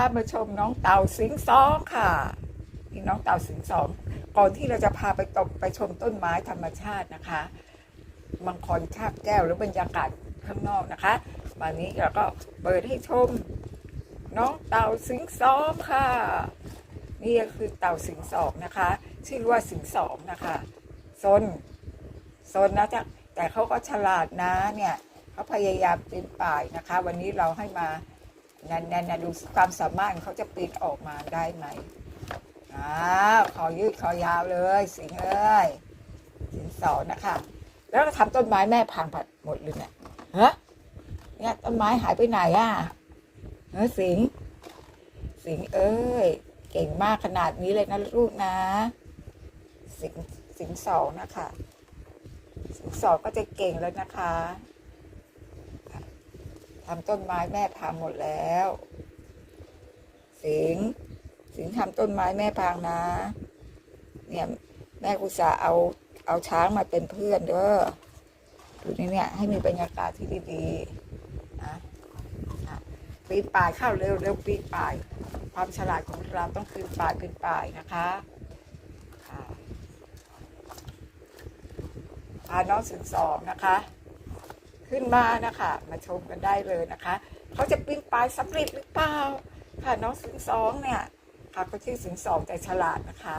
ามาชมน้องเต่าสิงสองค่ะนี่น้องเต่าสิงสอง ก่อนที่เราจะพาไปตกไปชมต้นไม้ธรรมชาตินะคะมังกรชาบแก้วหรือบรรยากาศข้างนอกนะคะวันนี้เราก็เปิดให้ชม น้องเต่าสิงสองค่ะ นี่ก็คือเต่าสิงสองนะคะ ชื่อว่าสิงสองนะคะซนซนนะจ๊ะแต่เขาก็ฉลาดนะเนี่ยเขาพยายามปีนป่ายนะคะ วันนี้เราให้มา นั่นนั่นดูความสามารถของเขาจะปีนออกมาได้ไหมอ้าวขอยืดขอยาวเลย สิงเอ้ยสิงสองนะคะ แล้วก็ทำต้นไม้แม่พังผัดหมดเลยเนี่ยฮะเนี่ยต้นไม้หายไปไหนอะเออสิง สิงเอ้ย เก่งมากขนาดนี้เลยนะลูกนะ สิงสิงสองนะคะ สิงสองก็จะเก่งแล้วนะคะ ทำต้นไม้แม่พังหมดแล้ว สิง สิงทำต้นไม้แม่พังนะ เนี่ยแม่กุศาเอาเอาช้างมาเป็นเพื่อนเด้อดูนี่เนี่ย ให้มีบรรยากาศที่ดีๆนะอะปีนป่ายเข้าเร็วเร็วปีนป่าย ความฉลาดของเราต้องปีนป่ายปีนป่ายนะคะพาน้องสิงสองนะคะ ขึ้นมานะคะ มาชมกันได้เลยนะคะเขาจะปีนป่ายสำเร็จหรือเปล่าค่ะน้องสิงสองเนี่ยค่ะเขาชื่อสิงสองแต่ฉลาดนะคะ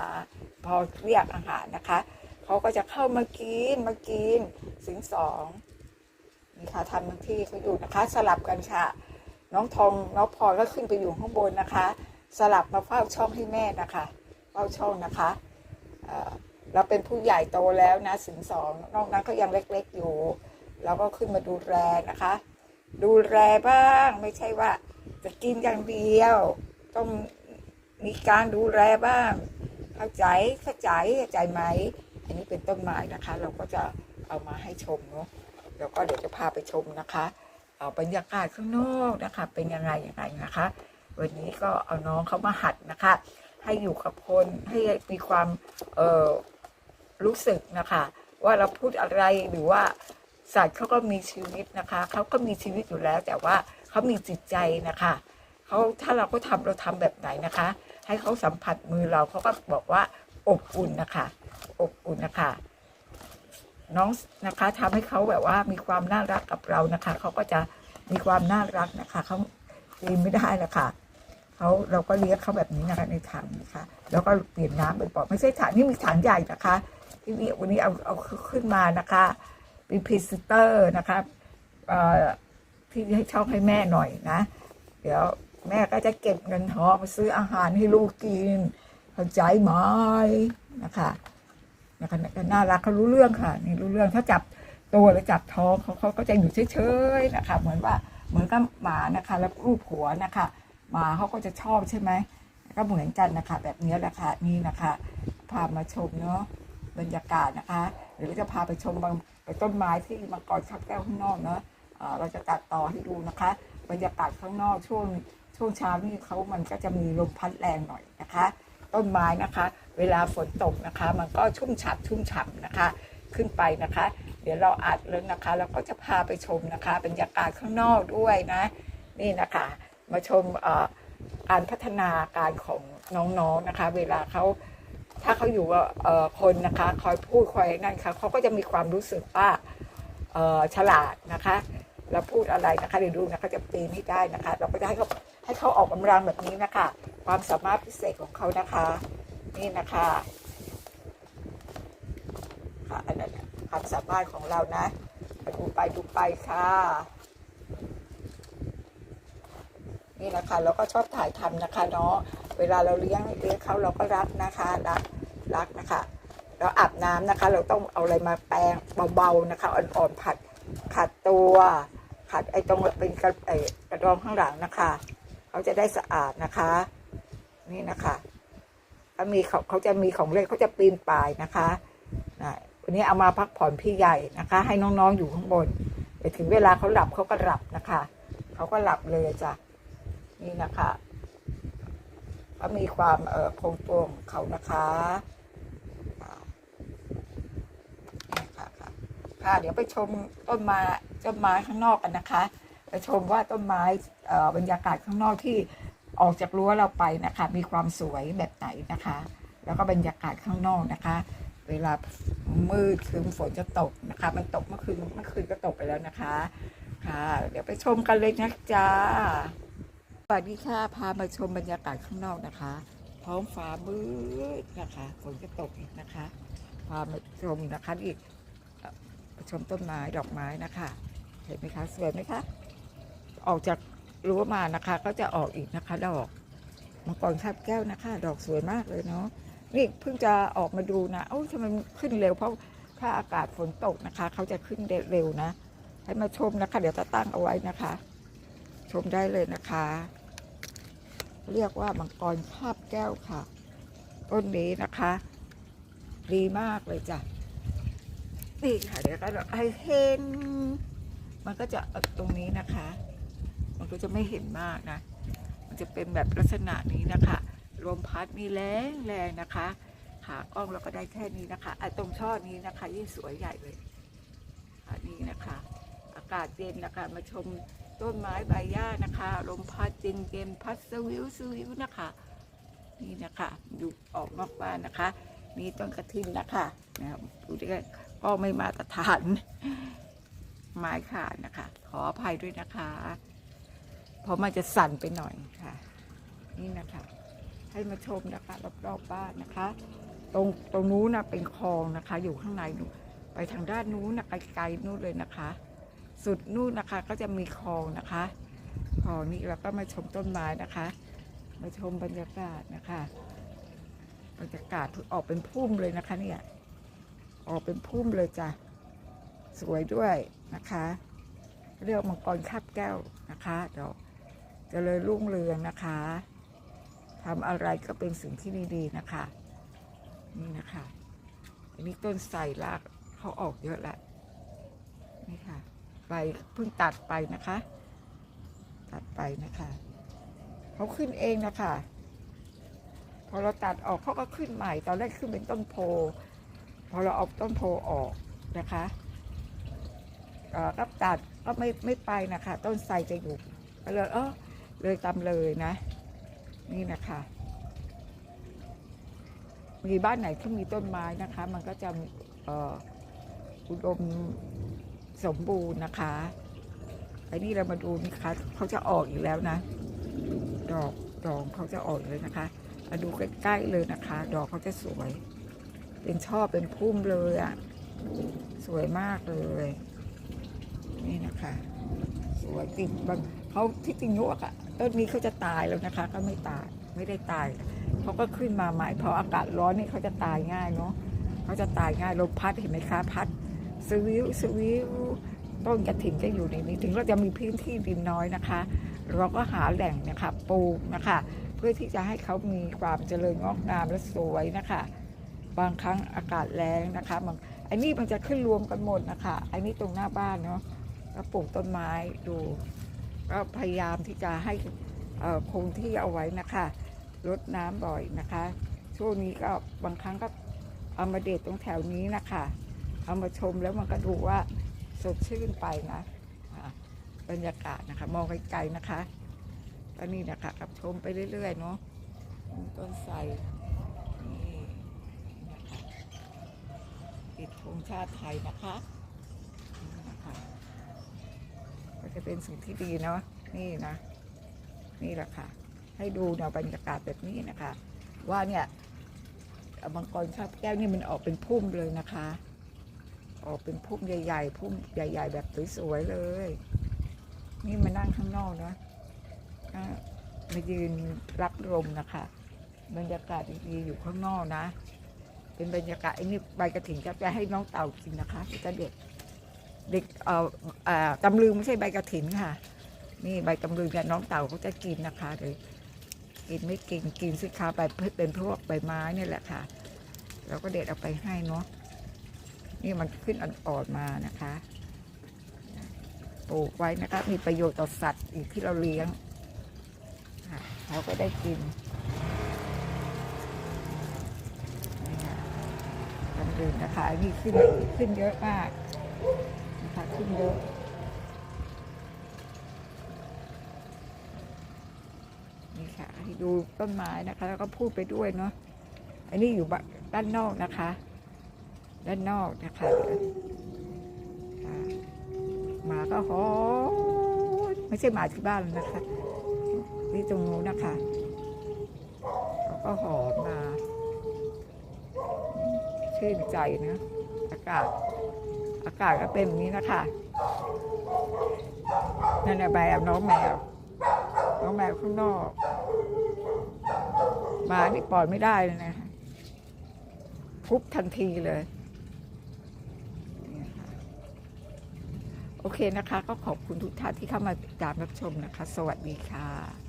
พอเรียกอาหารนะคะเขาก็จะเข้ามากินมากินสิงสองนี่ค่ะทำหน้าที่เขาอยู่นะคะ สลับกันค่ะ น้องทองน้องพลอยก็ขึ้นไปอยู่ข้างบนนะคะ สลับมาเฝ้าช่องให้แม่นะคะเฝ้าช่องนะคะเอ่อเราเป็นผู้ใหญ่โตแล้วนะสิงสองนอกนั้นก็ยังเล็กๆอยู่ เราก็ขึ้นมาดูแลนะคะ ดูแลบ้างไม่ใช่ว่า จะกินอย่างเดียว ต้องมีการดูแลบ้าง เข้าใจเข้าใจเข้าใจไหม อันนี้เป็นต้นไม้นะคะ เราก็จะเอามาให้ชมเนาะแล้วก็เดี๋ยวจะพาไปชมนะคะเอาบรรยากาศข้างนอกนะคะ เป็นยังไงยังไงนะคะ วันนี้ก็เอาน้องเขามาหัดนะคะ ให้อยู่กับคนให้มีความเออรู้สึกนะคะ ว่าเราพูดอะไรหรือว่า สัตว์เขาก็มีชีวิตนะคะเขาก็มีชีวิตอยู่แล้ว แต่ว่าเขามีจิตใจนะคะเขาถ้าเราก็ทำเราทำแบบไหนนะคะ ให้เขาสัมผัสมือเราเขาก็บอกว่าอบอุ่นนะคะอบอุ่นนะคะน้องนะคะทำให้เขาแบบว่ามีความน่ารักกับเรานะคะเขาก็จะมีความน่ารักนะคะเขาปีนไม่ได้ละค่ะเขาเราก็เลี้ยงเขาแบบนี้นะคะในถังนะคะ แล้วก็เปลี่ยนน้ำบ่อยๆไม่ใช่ถังนี่มีถังใหญ่นะคะที่นี่วันนี้เอาเอาขึ้นมานะคะ เป็นพรีเซนเตอร์นะคะเอ่อที่ให้ช่องให้แม่หน่อยนะ เดี๋ยวแม่ก็จะเก็บเงินทองมาซื้ออาหารให้ลูกกินเข้าใจไหมนะคะนะคะน่ารักเขารู้เรื่องค่ะนี่รู้เรื่องถ้าจับตัวหรือจับท้องเขาเขาก็จะอยู่เฉยๆนะคะ เหมือนว่าเหมือนกับหมานะคะ แล้วรูปหัวนะคะหมาเขาก็จะชอบใช่ไหมก็เหมือนกันนะคะ แบบนี้แหละค่ะนี่นะคะพามาชมเนาะบรรยากาศนะคะ หรือจะพาไปชมบางไปต้นไม้ที่มังกรชับแก้วข้างนอกเนาะเราจะตัดต่อให้ดูนะคะ บรรยากาศข้างนอกช่วงช่วงเช้านี่เขามันก็จะมีลมพัดแรงหน่อยนะคะ ต้นไม้นะคะ เวลาฝนตกนะคะ มันก็ชุ่มฉ่ำชุ่มฉ่ำนะคะ ขึ้นไปนะคะ เดี๋ยวเราอัดแล้วนะคะ แล้วก็จะพาไปชมนะคะบรรยากาศข้างนอกด้วยนะ นี่นะคะ มาชมอ่อการพัฒนาการของน้องๆนะคะ เวลาเขา ถ้าเขาอยู่กับคนนะคะคอยพูดคอยนั่นค่ะเขาก็จะมีความรู้สึกว่าฉลาดนะคะแล้วพูดอะไรนะคะเดี๋ยวดูนะคะจะปีนให้ได้นะคะ เราก็จะให้เขาให้เขาออกกำลังแบบนี้นะคะ ความสามารถพิเศษของเขานะคะ นี่นะคะค่ะอันนั้นความสามารถของเรานะไปดูไปดูไปค่ะ นี่นะคะเราก็ชอบถ่ายทำนะคะเนาะเวลาเราเลี้ยงเลี้ยงเขาเราก็รักนะคะรัก รักนะคะเราอาบน้ำนะคะ เราต้องเอาอะไรมาแปรงเบาๆนะคะ อ่อนๆผัดขัดตัวขัดไอ้ตรงเป็นกระไอ้กระดองข้างหลังนะคะเขาจะได้สะอาดนะคะ นี่นะคะเขามีเขาเขาจะมีของเล่นเขาจะปีนป่ายนะคะนะวันนี้เอามาพักผ่อนพี่ใหญ่นะคะ ให้น้องๆอยู่ข้างบนเดี๋ยวถึงเวลาเขาหลับเขาก็หลับนะคะเขาก็หลับเลยจ้ะนี่นะคะก็มีความเอ่อคงตัวของเขานะคะนี่ค่ะ ค่ะ เดี๋ยวไปชมต้นไม้ต้นไม้ข้างนอกกันนะคะ ไปชมว่าต้นไม้เอ่อบรรยากาศข้างนอกที่ออกจากรั้วเราไปนะคะ มีความสวยแบบไหนนะคะ แล้วก็บรรยากาศข้างนอกนะคะ เวลามืดคืนฝนจะตกนะคะ มันตกเมื่อคืนเมื่อคืนก็ตกไปแล้วนะคะ ค่ะ เดี๋ยวไปชมกันเลยนะจ๊ะสวัสดีค่ะพามาชมบรรยากาศข้างนอกนะคะท้องฟ้ามืดนะคะฝนจะตกอีกนะคะพามาชมนะคะอีก ชมต้นไม้ดอกไม้นะคะ เห็นไหมคะสวยไหมคะ ออกจากรั้วมานะคะ ก็จะออกอีกนะคะ ดอกมังกรคาบแก้วนะคะ ดอกสวยมากเลยเนาะนี่เพิ่งจะออกมาดูนะโอ้ทำไมขึ้นเร็วเพราะถ้าอากาศฝนตกนะคะ เขาจะขึ้นเร็วนะ ให้มาชมนะคะ เดี๋ยวจะตั้งเอาไว้นะคะ ชมได้เลยนะคะ เรียกว่ามังกรคาบแก้วค่ะ ต้นนี้นะคะ ดีมากเลยจ้ะ นี่ค่ะเดี๋ยวก็ให้เห็น มันก็จะตรงนี้นะคะ มันก็จะไม่เห็นมากนะ มันจะเป็นแบบลักษณะนี้นะคะลมพัดนี่แรงแรงนะคะขากล้องเราก็ได้แค่นี้นะคะตรงช่อนี้นะคะยิ่งสวยใหญ่เลยอันนี้นะคะ อากาศเย็นนะคะมาชมต้นไม้ใบหญ้านะคะ ลมพัดเย็นเย็นพัดสวิวสวิวนะคะ นี่นะคะ ดูออกนอกบ้านนะคะ นี่ต้นกระถินนะคะนะครับดูดิก็ ก็ไม่มาตรฐานไม้ขาดนะคะ ขออภัยด้วยนะคะ เพราะมันจะสั่นไปหน่อยค่ะ นี่นะคะ ให้มาชมนะคะรอบๆบบ้านนะคะ ตรงตรงนู้นนะเป็นคลองนะคะ อยู่ข้างในนู้นไปทางด้านนู้นนะไกลๆนู้นเลยนะคะ สุดนู้นนะคะก็จะมีคลองนะคะคลองนี้เราก็มาชมต้นไม้นะคะ มาชมบรรยากาศนะคะบรรยากาศออกเป็นพุ่มเลยนะคะเนี่ย ออกเป็นพุ่มเลยจ้ะ สวยด้วยนะคะเรียกมังกรคาบแก้วนะคะดอกเจริญรุ่งเรืองนะคะทำอะไรก็เป็นสิ่งที่ดีๆนะคะ นี่นะคะอันนี้ต้นไทรรากเขาออกเยอะแล้วนี่ค่ะใบเพิ่งตัดไปนะคะ ตัดไปนะคะเขาขึ้นเองนะคะ พอเราตัดออกเขาก็ขึ้นใหม่ ตอนแรกขึ้นเป็นต้นโพ พอเราเอาต้นโพออกนะคะก็ตัดก็ไม่ไม่ไปนะคะ ต้นไทรจะอยู่ก็เลยเออเลยตามเลยนะ นี่นะคะ มีบ้านไหนที่มีต้นไม้นะคะ มันก็จะอุดมสมบูรณ์นะคะไอ้นี่เรามาดูนี่คะเขาจะออกอีกแล้วนะ ดอกดอกเขาจะออกเลยนะคะมาดูใกล้ๆเลยนะคะ ดอกเขาจะสวย เป็นช่อเป็นพุ่มเลยอะ่ะ สวยมากเลย นี่นะคะ สวยจริงบางเขาที่จริงยุกอะต้นนี้เขาจะตายแล้วนะคะ ก็ไม่ตายไม่ได้ตายเขาก็ขึ้นมาใหม่เพราะอากาศร้อนนี่เขาจะตายง่ายเนาะเขาจะตายง่ายลมพัดเห็นไหมคะพัดสวิวสวิวต้นกระถิ่นจะอยู่ในนี้ถึงเราจะมีพื้นที่ดินน้อยนะคะ เราก็หาแหล่งนะคะปลูกนะคะ เพื่อที่จะให้เขามีความเจริญงอกงามและสวยนะคะ บางครั้งอากาศแรงนะคะบางไอ้นี่มันจะขึ้นรวมกันหมดนะคะไอ้นี่ตรงหน้าบ้านเนาะก็ปลูกต้นไม้ดูก็พยายามที่จะให้คงที่เอาไว้นะคะรดน้ำบ่อยนะคะ ช่วงนี้ก็บางครั้งก็เอามาเด็ดตรงแถวนี้นะคะเอามาชมแล้วมันก็ดูว่าสดชื่นไปนะบรรยากาศนะคะ มองไกลๆนะคะก็นี่นะคะกับชมไปเรื่อยๆเนาะต้นไทรนี่นะคะ ติดธงชาติไทยนะคะนะคะก็จะเป็นสิ่งที่ดีเนาะนี่นะ นี่แหละค่ะ ให้ดูแนวบรรยากาศแบบนี้นะคะ ว่าเนี่ยมังกรคาบแก้วนี่มันออกเป็นพุ่มเลยนะคะ ออกเป็นพุ่มใหญ่ ๆ พุ่มใหญ่ ๆ แบบสวยๆเลย นี่มานั่งข้างนอกเนาะมายืนรับลมนะคะ บรรยากาศดีๆอยู่ข้างนอกนะ เป็นบรรยากาศไอ้นี่ใบกระถิ่นจะให้น้องเต่ากินนะคะจะเด็ดเด็กเอ่อเอ่อตำลึงไม่ใช่ใบกระถิ่นค่ะ นี่ใบตำลึงเนี่ยน้องเต่าเขาจะกินนะคะเดี๋ยวกินไม่กินกินสิคะใบเป็นพวกใบไม้นี่แหละค่ะเราก็เด็ดเอาไปให้เนาะนี่มันขึ้นอ่อนๆมานะคะปลูกไว้นะคะมีประโยชน์ต่อสัตว์อีกที่เราเลี้ยงเขาก็ได้กินค่ะ ตำลึงนะคะอันนี่ขึ้นขึ้นเยอะมากนะคะขึ้นเยอะนี่ค่ะค่ะให้ดูต้นไม้นะคะ แล้วก็พูดไปด้วยเนาะอันนี้อยู่บ้านด้านนอกนะคะ ด้านนอกนะคะค่ะหมาก็หอนไม่ใช่หมาที่บ้านนะคะที่ตรงนู้นนะคะเขาก็หอนมา ชื่นใจนะอากาศ อากาศก็เป็นแบบนี้นะคะนั่นนะแบบน้องแมว น้องแมวข้างนอกหมานี่ปล่อยไม่ได้เลยนะทุบทันทีเลยโอเคนะคะ ก็ขอบคุณทุกท่านที่เข้ามาติดตามรับชมนะคะ สวัสดีค่ะ